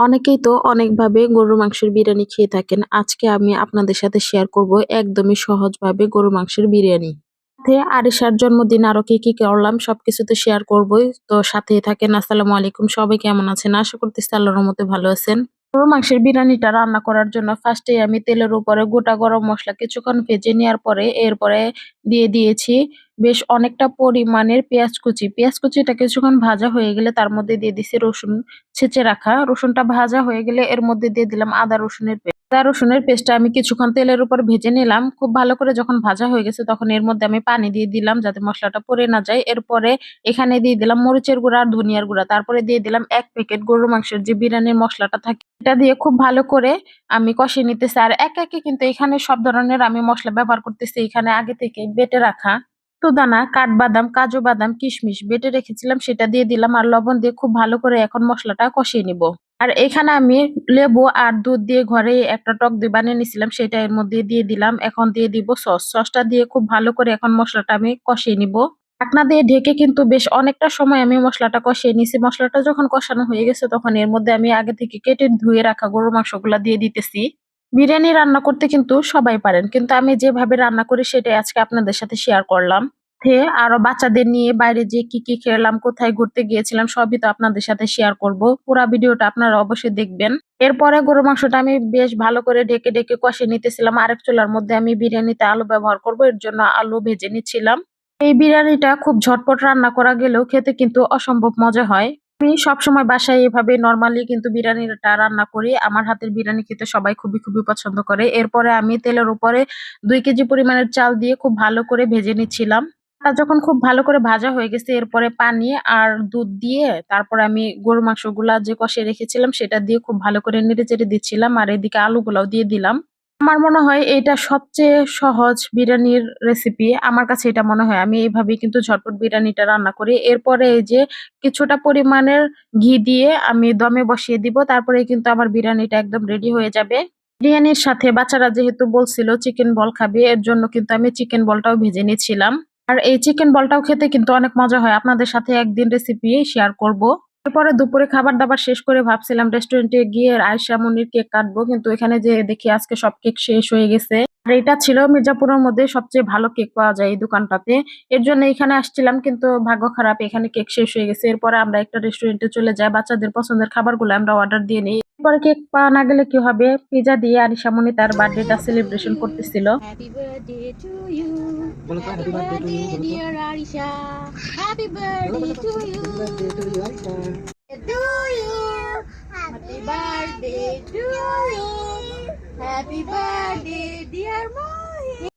অনেকেই তো অনেকভাবে গরুর মাংসের বিরিয়ানি খেয়ে থাকেন। আজকে আমি আপনাদের সাথে শেয়ার করব একদমই সহজভাবে গরুর মাংসের বিরিয়ানি। সাথে আরিশার জন্মদিন আরও কি কি করলাম সবকিছু তো শেয়ার করবই। তো সাথেই থাকেন। আসসালামু আলাইকুম। সবাই কেমন আছেন? আশা করতেছি আল্লাহর মতো ভালো আছেন। গরুর মাংসের বিরিয়ানিটা রান্না করার জন্য ফার্স্টেই আমি তেলের উপরে গোটা গরম মসলা কিছুক্ষণ ভেজে নেওয়ার পরে, এরপরে দিয়ে দিয়েছি বেশ অনেকটা পরিমাণের পেঁয়াজ কুচি। পেঁয়াজ কুচিটা কিছুক্ষণ ভাজা হয়ে গেলে তার মধ্যে দিয়ে দিছি রসুন ছেঁচে রাখা। রসুনটা ভাজা হয়ে গেলে এর মধ্যে দিয়ে দিলাম আদা রসুনের পেস্ট। আদা রসুনের পেস্টটা আমি কিছুক্ষণ তেলের উপর ভেজে নিলাম। খুব ভালো করে যখন ভাজা হয়ে গেছে তখন এর মধ্যে আমি পানি দিয়ে দিলাম যাতে মসলাটা পুড়ে না যায়। এরপরে এখানে দিয়ে দিলাম মরিচের গুঁড়া আর ধনিয়ার গুঁড়া। তারপরে দিয়ে দিলাম এক প্যাকেট গরুর মাংসের যে বিরিয়ানির মশলাটা থাকে এটা দিয়ে খুব ভালো করে আমি কষিয়ে নিতেছি। আর একে একে কিন্তু এখানে সব ধরনের আমি মশলা ব্যবহার করতেছি এখানে আগে থেকে বেটে রাখা। তো দানা কাঠবাদাম, কাজু বাদাম, কিশমিশ বেটে রেখেছিলাম, সেটা দিয়ে দিলাম আর লবণ দিয়ে খুব ভালো করে এখন মশলাটা কষিয়ে নিব। আর এখানে আমি লেবু আর দুধ দিয়ে ঘরে একটা টক দই বানিয়ে নিছিলাম, সেটা এর মধ্যে দিয়ে দিলাম। এখন দিয়ে দিব সস। সসটা দিয়ে খুব ভালো করে এখন মশলাটা আমি কষিয়ে নিব। ঢাকনা দিয়ে ঢেকে কিন্তু বেশ অনেকটা সময় আমি মশলাটা কষিয়ে নিছি। মশলাটা যখন কষানো হয়ে গেছে, তখন এর মধ্যে আমি আগে থেকে কেটে ধুয়ে রাখা গরুর মাংসগুলা দিয়ে দিতেছি। বিরিয়ানি রান্না করতে কিন্তু সবাই পারেন, কিন্তু আমি যেভাবে রান্না করি সেটাই আজকে আপনাদের সাথে শেয়ার করলাম। সাথে আরও বাচ্চাদের নিয়ে বাইরে যে কি কি খেলাম, কোথায় ঘুরতে গিয়েছিলাম, সবই তো আপনাদের সাথে শেয়ার করব। পুরো ভিডিওটা আপনারা অবশ্যই দেখবেন। এরপরে গরু মাংসটা আমি বেশ ভালো করে ঢেকে ঢেকে কষে নিতেছিলাম। আরেক চুলার মধ্যে আমি বিরিয়ানিতে আলু ব্যবহার করব, এর জন্য আলু ভেজে নিচ্ছিলাম। এই বিরিয়ানিটা খুব ঝটপট রান্না করা গেলেও খেতে কিন্তু অসম্ভব মজা হয়। আমি সবসময় বাসায় এভাবে নর্মালি কিন্তু বিরিয়ানিটা রান্না করি। আমার হাতের বিরিয়ানি খেতে সবাই খুবই খুবই পছন্দ করে। এরপরে আমি তেলের উপরে দুই কেজি পরিমাণের চাল দিয়ে খুব ভালো করে ভেজে নিচ্ছিলাম। তা যখন খুব ভালো করে ভাজা হয়ে গেছে, এরপরে পানি আর দুধ দিয়ে তারপরে আমি গরু মাংসগুলা যে কষে রেখেছিলাম, সেটা দিয়ে খুব ভালো করে নেড়ে চেড়ে দিচ্ছিলাম। আর এদিকে আলুগুলাও দিয়ে দিলাম। আমার মনে হয় এটা সবচেয়ে সহজ বিরিয়ানির রেসিপি আমার কাছে এটা মনে হয়। আমি এইভাবেই কিন্তু ঝটপট বিরিয়ানিটা রান্না করি। এরপরে এই যে কিছুটা পরিমাণের ঘি দিয়ে আমি দমে বসিয়ে দিব। তারপরে কিন্তু আমার বিরিয়ানিটা একদম রেডি হয়ে যাবে। বিরিয়ানির সাথে বাচ্চারা যেহেতু বলছিল চিকেন বল খাবে, এর জন্য কিন্তু আমি চিকেন বলটাও ভেজে নিয়েছিলাম। আর এই চিকেন বলটাও খেতে কিন্তু অনেক মজা হয়। আপনাদের সাথে একদিন রেসিপি শেয়ার করব। এরপরে দুপুরে খাবার দাবার শেষ করে ভাবছিলাম রেস্টুরেন্টে গিয়ে আয়সা মনির কেক কাটবো, কিন্তু এখানে যে দেখি আজকে সব কেক শেষ হয়ে গেছে। আর এটা ছিল মির্জাপুরের মধ্যে সবচেয়ে ভালো কেক পাওয়া যায় এই দোকানটাতে। এর জন্য এখানে আসছিলাম কিন্তু ভাগ্য খারাপ এখানে কেক শেষ হয়ে গেছে। এরপরে আমরা একটা রেস্টুরেন্টে চলে যাই বাচ্চাদের পছন্দের খাবারগুলো আমরা অর্ডার দিয়ে নিই। এরপরে কেক পাওয়া না গেলে কি হবে? পিজা দিয়ে আরিশা মনি তার বার্থডেটা সেলিব্রেশন করতেছিল। Happy birthday to you. Happy birthday, dear mom.